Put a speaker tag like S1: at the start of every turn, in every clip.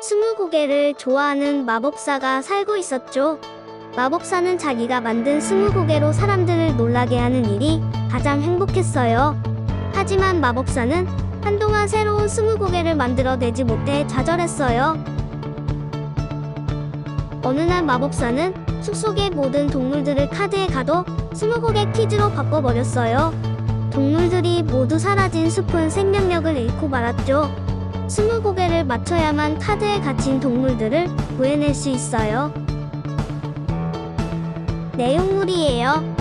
S1: 스무고개를 좋아하는 마법사가 살고 있었죠. 마법사는 자기가 만든 스무고개로 사람들을 놀라게 하는 일이 가장 행복했어요. 하지만 마법사는 한동안 새로운 스무고개를 만들어내지 못해 좌절했어요. 어느 날 마법사는 숲속의 모든 동물들을 카드에 가둬 스무고개 퀴즈로 바꿔버렸어요. 동물들이 모두 사라진 숲은 생명력을 잃고 말았죠. 스무 고개를 맞춰야만 카드에 갇힌 동물들을 구해낼 수 있어요. 내용물이에요.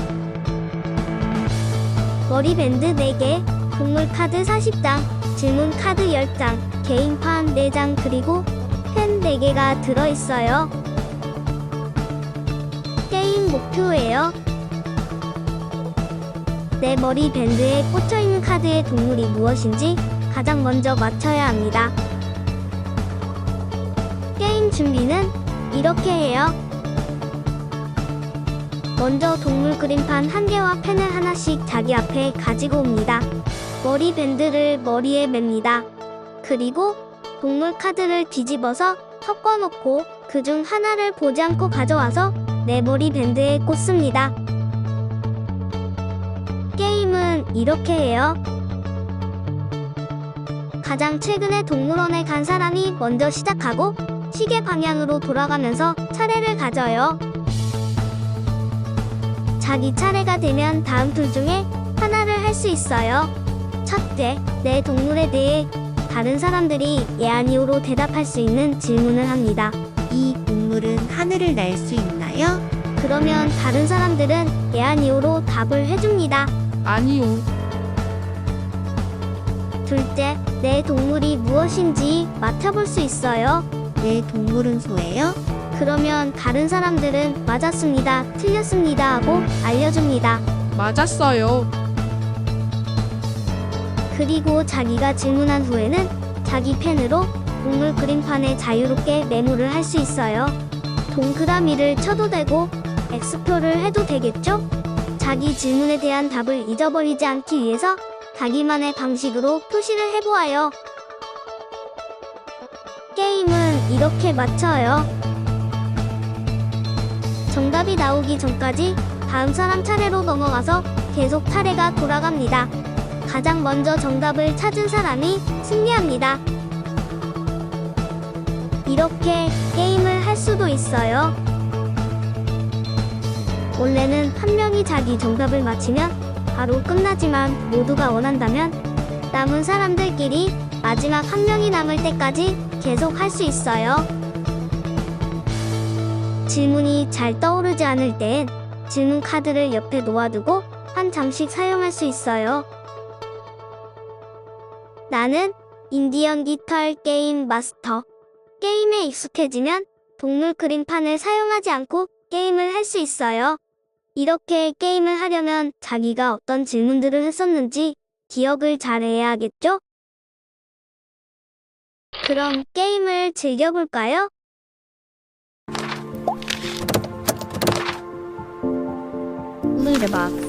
S1: 머리밴드 4개, 동물 카드 40장, 질문 카드 10장, 개인 판 4장, 그리고 펜 4개가 들어있어요. 게임 목표예요. 내 머리 밴드에 꽂혀있는 카드의 동물이 무엇인지 가장 먼저 맞춰야 합니다. 게임 준비는 이렇게 해요. 먼저 동물 그림판 한 개와 펜을 하나씩 자기 앞에 가지고 옵니다. 머리 밴드를 머리에 맵니다. 그리고 동물 카드를 뒤집어서 섞어 놓고 그 중 하나를 보지 않고 가져와서 내 머리 밴드에 꽂습니다. 게임은 이렇게 해요. 가장 최근에 동물원에 간 사람이 먼저 시작하고 시계 방향으로 돌아가면서 차례를 가져요. 자기 차례가 되면 다음 둘 중에 하나를 할 수 있어요. 첫째, 내 동물에 대해 다른 사람들이 예 아니오로 대답할 수 있는 질문을 합니다.
S2: 이 동물은 하늘을 날 수 있나요?
S1: 그러면 다른 사람들은 예 아니오로 답을 해줍니다.
S3: 아니요.
S1: 둘째, 내 동물이 무엇인지 맞춰볼 수 있어요.
S2: 내 동물은 소예요?
S1: 그러면 다른 사람들은 맞았습니다, 틀렸습니다 하고 알려줍니다.
S3: 맞았어요.
S1: 그리고 자기가 질문한 후에는 자기 펜으로 동물 그림판에 자유롭게 메모를 할 수 있어요. 동그라미를 쳐도 되고 X표를 해도 되겠죠? 자기 질문에 대한 답을 잊어버리지 않기 위해서 자기만의 방식으로 표시를 해보아요. 게임은 이렇게 맞춰요. 정답이 나오기 전까지 다음 사람 차례로 넘어가서 계속 차례가 돌아갑니다. 가장 먼저 정답을 찾은 사람이 승리합니다. 이렇게 게임을 할 수도 있어요. 원래는 한 명이 자기 정답을 맞히면 바로 끝나지만 모두가 원한다면 남은 사람들끼리 마지막 한 명이 남을 때까지 계속 할 수 있어요. 질문이 잘 떠오르지 않을 땐 질문 카드를 옆에 놓아두고 한 장씩 사용할 수 있어요. 나는 인디언 기털 게임 마스터. 게임에 익숙해지면 동물 그림판을 사용하지 않고 게임을 할 수 있어요. 이렇게 게임을 하려면 자기가 어떤 질문들을 했었는지 기억을 잘 해야겠죠? 그럼 게임을 즐겨볼까요?
S2: 물레박스